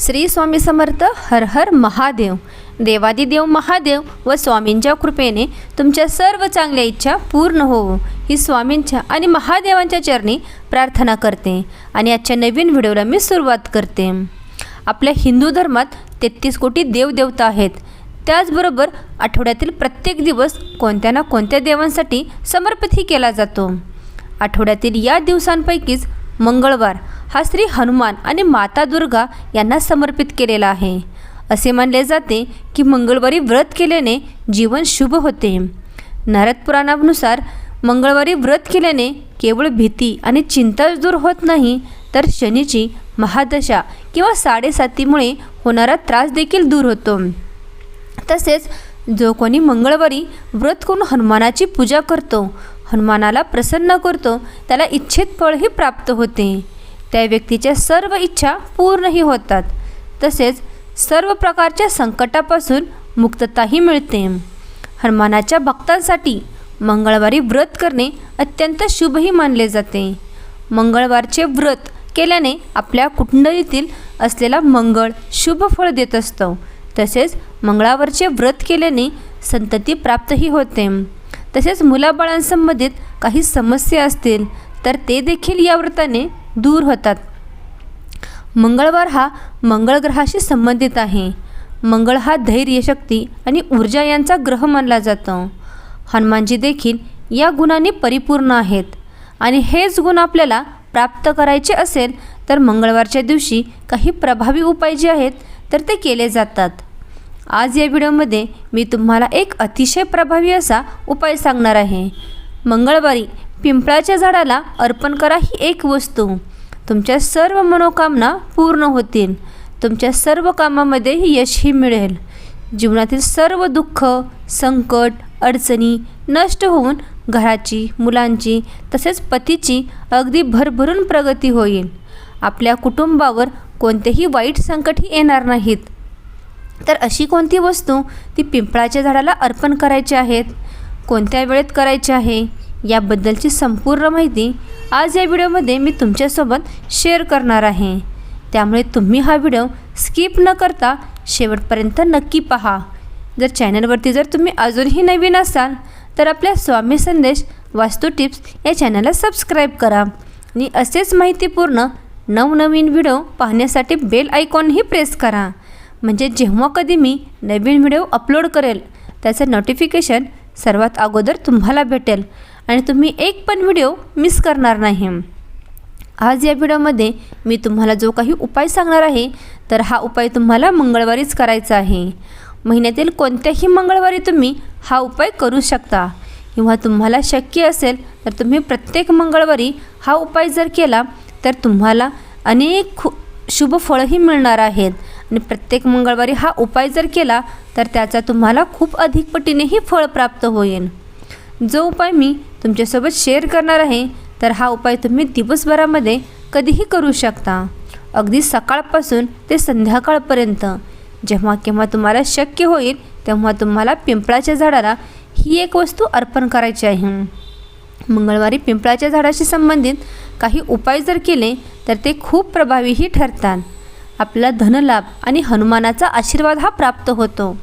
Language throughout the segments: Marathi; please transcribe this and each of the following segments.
श्री स्वामी समर्थ हर हर महादेव. देवादिदेव महादेव व स्वामींच्या कृपेने तुमच्या सर्व चांगल्या इच्छा पूर्ण होवो. ही स्वामींच्या आणि महादेवांच्या चरणी प्रार्थना करते आणि आजच्या नवीन व्हिडिओला मी सुरुवात करते. आपल्या हिंदू धर्मात तेहतीस कोटी देवदेवता आहेत. त्याचबरोबर आठवड्यातील प्रत्येक दिवस कोणत्या ना कोणत्या देवांसाठी समर्पितही केला जातो. आठवड्यातील या दिवसांपैकीच मंगळवार हा श्री हनुमान आणि माता दुर्गा यांना समर्पित केलेला आहे. असे मानले जाते की मंगळवारी व्रत केल्याने जीवन शुभ होते. नारद पुराणानुसार मंगळवारी व्रत केल्याने केवळ भीती आणि चिंताच दूर होत नाही तर शनीची महादशा किंवा साडेसातीमुळे होणारा त्रास देखील दूर होतो. तसेच जो कोणी मंगळवारी व्रत करून हनुमानाची पूजा करतो हनुमानाला प्रसन्न करतो त्याला इच्छित फळही प्राप्त होते. त्या व्यक्तीच्या सर्व इच्छा पूर्णही होतात. तसेच सर्व प्रकारच्या संकटापासून मुक्तताही मिळते. हनुमानाच्या भक्तांसाठी मंगळवारी व्रत करणे अत्यंत शुभही मानले जाते. मंगळवारचे व्रत केल्याने आपल्या कुंडलीतील असलेला मंगळ शुभ फळ देत असतो. तसेच मंगळावरचे व्रत केल्याने संतती प्राप्तही होते. तसेच मुलाबाळांसंबंधित काही समस्या असतील तर ते देखील या व्रताने दूर होतात. मंगळवार हा मंगळ ग्रहाशी संबंधित आहे. मंगळ हा धैर्य शक्ती आणि ऊर्जा यांचा ग्रह मानला जातो. हनुमानजी देखील या गुणांनी परिपूर्ण आहेत. आणि हेच गुण आपल्याला प्राप्त करायचे असेल तर मंगळवारच्या दिवशी काही प्रभावी उपाय जे आहेत तर ते केले जातात. आज या व्हिडिओमध्ये मी तुम्हाला एक अतिशय प्रभावी असा उपाय सांगणार आहे. मंगळवारी पिंपळाच्या झाडाला अर्पण करा ही एक वस्तू. तुमच्या सर्व मनोकामना पूर्ण होतील. तुमच्या सर्व कामामध्ये यशही मिळेल. जीवनातील सर्व दुःख संकट अडचणी नष्ट होऊन घराची मुलांची तसेच पतीची अगदी भरभरून प्रगती होईल. आपल्या कुटुंबावर कोणतेही वाईट संकटही येणार नाहीत. तर अशी कोणती वस्तू ती पिंपळाच्या झाडाला अर्पण करायची आहेत? कोणत्या वेळेत करायची आहे? याबद्दलची संपूर्ण माहिती आज या व्हिडिओमध्ये मी तुमच्यासोबत शेअर करणार आहे. त्यामुळे तुम्ही हा व्हिडिओ स्किप न करता शेवटपर्यंत नक्की पहा. जर चॅनलवरती जर तुम्ही अजूनही नवीन असाल तर आपल्या स्वामी संदेश वास्तू टिप्स या चॅनलला सबस्क्राईब करा. आणि असेच माहितीपूर्ण नवनवीन व्हिडिओ पाहण्यासाठी बेल आयकॉनही प्रेस करा. म्हणजे जेव्हा कधी मी नवीन व्हिडिओ अपलोड करेल त्याचं नोटिफिकेशन सर्वात अगोदर तुम्हाला भेटेल. आणि तुम्ही एक पण व्हिडिओ मिस करणार नाही. आज या व्हिडिओमध्ये मी तुम्हाला जो काही उपाय सांगणार आहे तर हा उपाय तुम्हाला मंगळवारीच करायचा आहे. महिन्यातील कोणत्याही मंगळवारी तुम्ही हा उपाय करू शकता. किंवा तुम्हाला शक्य असेल तर तुम्ही प्रत्येक मंगळवारी हा उपाय जर केला तर तुम्हाला अनेक खू शुभ फळंही मिळणार आहेत. आणि प्रत्येक मंगळवारी हा उपाय जर केला तर त्याचा तुम्हाला खूप अधिक पटीनेही फळ प्राप्त होईल. जो उपाय मी तुमच्यासोबत शेअर करणार आहे तर हा उपाय तुम्ही दिवसभरामध्ये कधीही करू शकता. अगदी सकाळपासून ते संध्याकाळपर्यंत. जेव्हा केव्हा तुम्हाला शक्य होईल तेव्हा तुम्हाला पिंपळाच्या झाडाला ही एक वस्तू अर्पण करायची आहे. मंगळवारी पिंपळाच्या झाडाशी संबंधित काही उपाय जर केले तर ते खूप प्रभावीही ठरतात. आपला धनलाभ आणि हनुमानाचा आशीर्वाद हा प्राप्त होतो.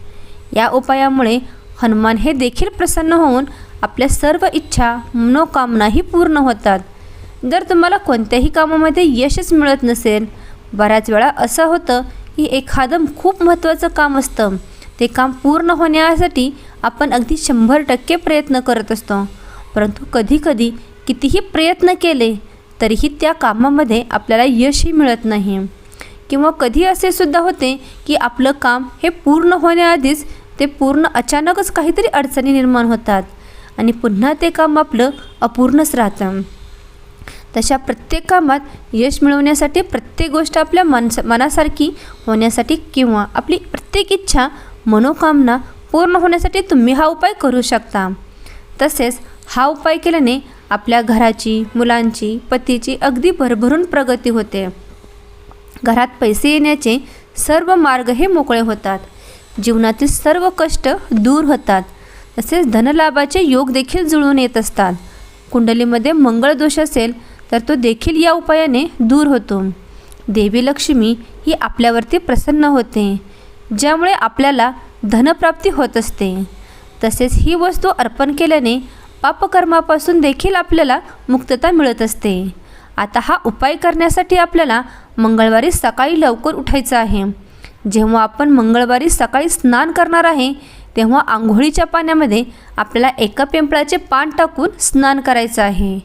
या उपायामुळे हनुमान हे देखील प्रसन्न होऊन आपल्या सर्व इच्छा मनोकामनाही पूर्ण होतात. जर तुम्हाला कोणत्याही कामामध्ये यशच मिळत नसेल बऱ्याच वेळा असं होतं की एखादं खूप महत्त्वाचं काम असतं. ते काम पूर्ण होण्यासाठी आपण अगदी शंभर टक्के प्रयत्न करत असतो. परंतु कधीकधी कितीही प्रयत्न केले तरीही त्या कामामध्ये आपल्याला यशही मिळत नाही. किंवा कधी असे सुद्धा होते की आपलं काम हे पूर्ण होण्याआधीच ते पूर्ण अचानकच काहीतरी अडचणी निर्माण होतात. आणि पुन्हा ते काम आपलं अपूर्णच राहतं. तशा प्रत्येक कामात यश मिळवण्यासाठी प्रत्येक गोष्ट आपल्या मनस मनासारखी होण्यासाठी किंवा आपली प्रत्येक इच्छा मनोकामना पूर्ण होण्यासाठी तुम्ही हा उपाय करू शकता. तसेच हा उपाय केल्याने आपल्या घराची मुलांची पतीची अगदी भरभरून प्रगती होते. घरात पैसे येण्याचे सर्व मार्ग हे मोकळे होतात. जीवनातील सर्व कष्ट दूर होतात. तसेच धनलाभाचे योग देखील जुळून येत असतात. कुंडलीमध्ये मंगळ दोष असेल तर तो देखील या उपायाने दूर होतो. देवी लक्ष्मी ही आपल्यावरती प्रसन्न होते ज्यामुळे आपल्याला धनप्राप्ती होत असते. तसेच ही वस्तू अर्पण केल्याने अपकर्मापासून देखील आपल्याला मुक्तता मिळत असते. आता हा उपाय करण्यासाठी आपल्याला मंगळवारी सकाळी लवकर उठायचं आहे. जेव्हा आपण मंगळवारी सकाळी स्नान करणार आहे तेव्हा आंघोळीच्या पाण्यामध्ये आपल्याला एका पिंपळाचे पान टाकून स्नान करायचं आहे.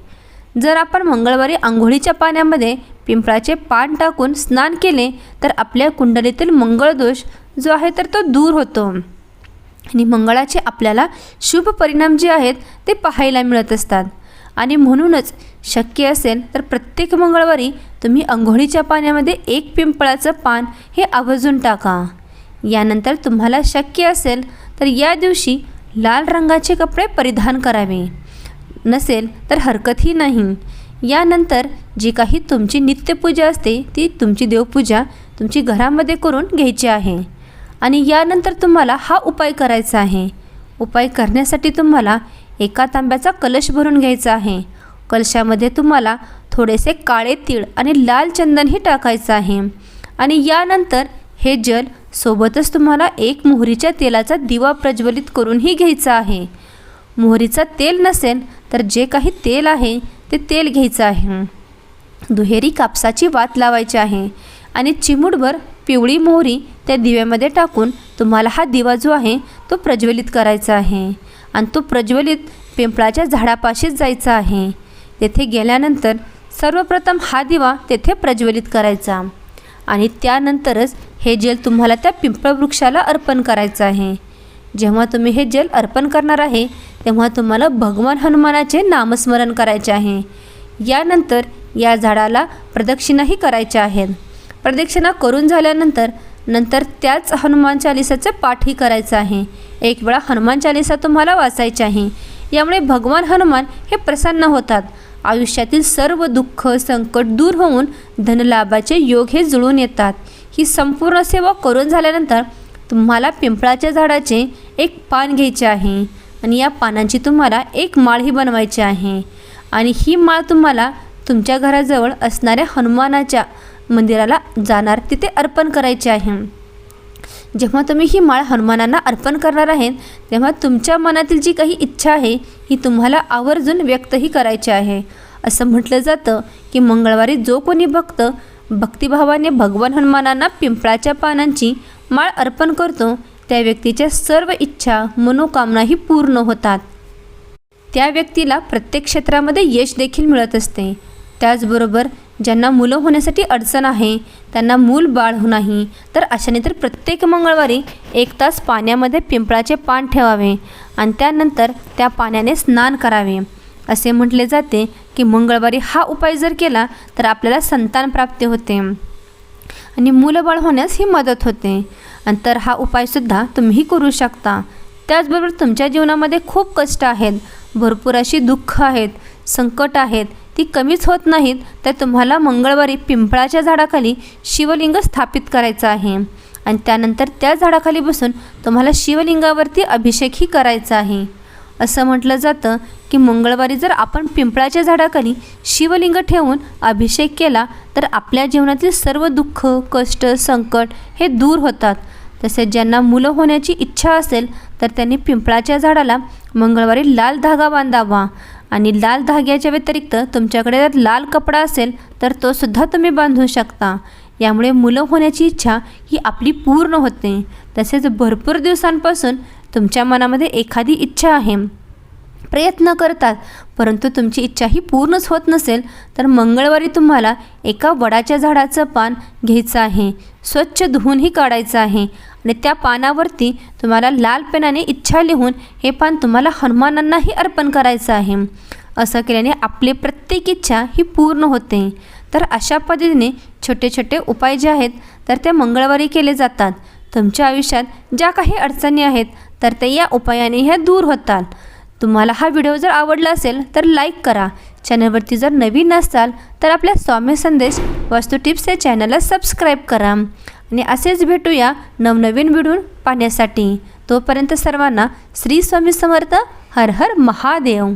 जर आपण मंगळवारी आंघोळीच्या पाण्यामध्ये पिंपळाचे पान टाकून स्नान केले तर आपल्या कुंडलीतील मंगळदोष जो आहे तर तो दूर होतो. आणि मंगळाचे आपल्याला शुभ परिणाम जे आहेत ते पाहायला मिळत असतात. आणि म्हणूनच शक्य असेल तर प्रत्येक मंगळवारी तुम्ही अंघोळीच्या पाण्यामध्ये एक पिंपळाचं पान हे आवर्जून टाका. यानंतर तुम्हाला शक्य असेल तर या दिवशी लाल रंगाचे कपडे परिधान करावे. नसेल तर हरकतही नाही. यानंतर जी काही तुमची नित्यपूजा असते ती तुमची देवपूजा तुमची घरामध्ये करून घ्यायची आहे. आणि यानंतर तुम्हाला हा उपाय करायचा आहे. उपाय करण्यासाठी तुम्हाला एका तांब्याचा कलश भरून घ्यायचा आहे. कलशामध्ये तुम्हाला थोडेसे काळे तीळ आणि लाल चंदनही टाकायचं आहे. आणि यानंतर हे जल सोबतच तुम्हाला एक मोहरीच्या तेलाचा दिवा प्रज्वलित करूनही घ्यायचा आहे. मोहरीचं तेल नसेल तर जे काही तेल आहे ते तेल घ्यायचं आहे. दुहेरी कापसाची वात लावायची आहे आणि चिमूटभर पिवळी मोहरी त्या दिव्यामध्ये टाकून तुम्हाला हा दिवा जो आहे तो प्रज्वलित करायचा आहे आणि तो प्रज्वलित पिंपळाच्या झाडापाशीच जायचा आहे. तेथे गेल्यानंतर सर्वप्रथम हा दिवा तेथे प्रज्वलित करायचा आणि त्यानंतरच हे जल तुम्हाला त्या पिंपळ वृक्षाला अर्पण करायचं आहे. जेव्हा तुम्ही हे जल अर्पण करणार आहे तेव्हा तुम्हाला भगवान हनुमानाचे नामस्मरण करायचे आहे. यानंतर या झाडाला प्रदक्षिणाही करायच्या आहेत. प्रदक्षिणा करून झाल्यानंतर नंतर त्याच हनुमान चालिसाचं पाठही करायचं आहे. एक वेळा हनुमान चालिसा तुम्हाला वाचायची आहे. यामुळे भगवान हनुमान हे प्रसन्न होतात. आयुष्यातील सर्व दुःख संकट दूर होऊन धनलाभाचे योग हे जुळून येतात. ही संपूर्ण सेवा करून झाल्यानंतर तुम्हाला पिंपळाच्या झाडाचे एक पान घ्यायचे आहे आणि या पानांची तुम्हाला एक माळही बनवायची आहे. आणि ही माळ तुम्हाला तुमच्या घराजवळ असणाऱ्या हनुमानाच्या मंदिराला जाणार तिथे अर्पण करायचे आहे. जेव्हा तुम्ही ही माळ हनुमानांना अर्पण करणार आहेत तेव्हा तुमच्या मनातील जी काही इच्छा आहे ही तुम्हाला आवर्जून व्यक्तही करायची आहे. असं म्हटलं जातं की मंगळवारी जो कोणी भक्त भक्तिभावाने भगवान हनुमानांना पिंपळाच्या पानांची माळ अर्पण करतो त्या व्यक्तीच्या सर्व इच्छा मनोकामनाही पूर्ण होतात. त्या व्यक्तीला प्रत्येक क्षेत्रामध्ये यश देखील मिळत असते. त्याचबरोबर ज्यांना मुलं होण्यासाठी अडचण आहे त्यांना मूल बाळ हो नाही तर अशाने तर प्रत्येक मंगळवारी एक तास पाण्यामध्ये पिंपळाचे पान ठेवावे आणि त्यानंतर त्या पाण्याने स्नान करावे. असे म्हटले जाते की मंगळवारी हा उपाय जर केला तर आपल्याला संतान प्राप्ती होते. आणि मुलंबाळ होण्यास ही मदत होते. आणि तर हा उपायसुद्धा तुम्ही करू शकता. त्याचबरोबर तुमच्या जीवनामध्ये खूप कष्ट आहेत. भरपूर अशी दुःख आहेत संकट आहेत ती कमीच होत नाहीत तर तुम्हाला मंगळवारी पिंपळाच्या झाडाखाली शिवलिंग स्थापित करायचं आहे. आणि त्यानंतर त्या झाडाखाली बसून तुम्हाला शिवलिंगावरती अभिषेकही करायचा आहे. असं म्हटलं जातं की मंगळवारी जर आपण पिंपळाच्या झाडाखाली शिवलिंग ठेवून अभिषेक केला तर आपल्या जीवनातील सर्व दुःख कष्ट संकट हे दूर होतात. तसेच ज्यांना मुलं होण्याची इच्छा असेल तर त्यांनी पिंपळाच्या झाडाला मंगळवारी लाल धागा बांधावा. आणि लाल धाग्याच्या व्यतिरिक्त तुमच्याकडे जर लाल कपडा असेल तर तो सुद्धा तुम्ही बांधू शकता. यामुळे मुलं होण्याची इच्छा ही आपली पूर्ण होते. तसेच भरपूर दिवसांपासून तुमच्या मनामध्ये एखादी इच्छा आहे. प्रयत्न करतात परंतु तुमची इच्छा ही पूर्णच होत नसेल तर मंगळवारी तुम्हाला एका वडाच्या झाडाचं पान घ्यायचं आहे. स्वच्छ धुवूनही काढायचं आहे. आणि त्या पानावरती तुम्हाला लाल पेनाने इच्छा लिहून हे पान तुम्हाला हनुमानांनाही अर्पण करायचं आहे. असं केल्याने आपली प्रत्येक इच्छा ही पूर्ण होते. तर अशा पद्धतीने छोटे छोटे उपाय जे आहेत तर ते मंगळवारी केले जातात. तुमच्या आयुष्यात ज्या काही अडचणी आहेत तर ते या उपायाने ह्या दूर होतात. तुम्हाला हा व्हिडिओ जर आवडला असेल तर लाईक करा. चॅनलवरती जर नवीन असाल तर आपल्या स्वामी संदेश वास्तू टिप्स या चॅनलला सबस्क्राईब करा. आणि असेच भेटूया नवनवीन व्हिडिओ पाहण्यासाठी. तोपर्यंत सर्वांना श्री स्वामी समर्थ हर हर महादेव.